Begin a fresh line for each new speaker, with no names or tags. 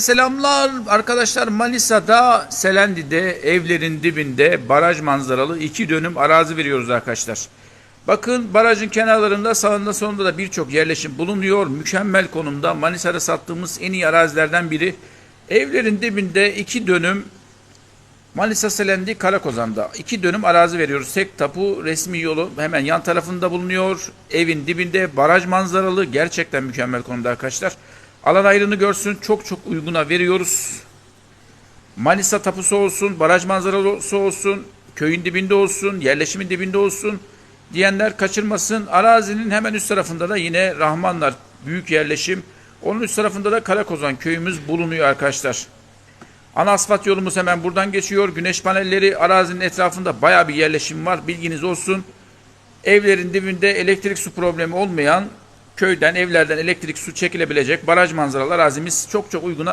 Selamlar arkadaşlar Manisa'da Selendi'de evlerin dibinde baraj manzaralı iki dönüm arazi veriyoruz arkadaşlar. Bakın barajın kenarlarında sağında solunda da birçok yerleşim bulunuyor. Mükemmel konumda Manisa'da sattığımız en iyi arazilerden biri. Evlerin dibinde iki dönüm Manisa Selendi Karakozan'da iki dönüm arazi veriyoruz. Tek tapu resmi yolu hemen yan tarafında bulunuyor. Evin dibinde baraj manzaralı gerçekten mükemmel konumda arkadaşlar. Alan ayrını görsün çok çok uyguna veriyoruz. Manisa tapusu olsun, baraj manzaralısı olsun, köyün dibinde olsun, yerleşimin dibinde olsun diyenler kaçırmasın. Arazinin hemen üst tarafında da yine Rahmanlar büyük yerleşim. Onun üst tarafında da Karakozan köyümüz bulunuyor arkadaşlar. Ana asfalt yolumuz hemen buradan geçiyor. Güneş panelleri arazinin etrafında baya bir yerleşim var. Bilginiz olsun. Evlerin dibinde elektrik su problemi olmayan köyden, evlerden elektrik su çekilebilecek baraj manzaralı arazimiz çok çok uyguna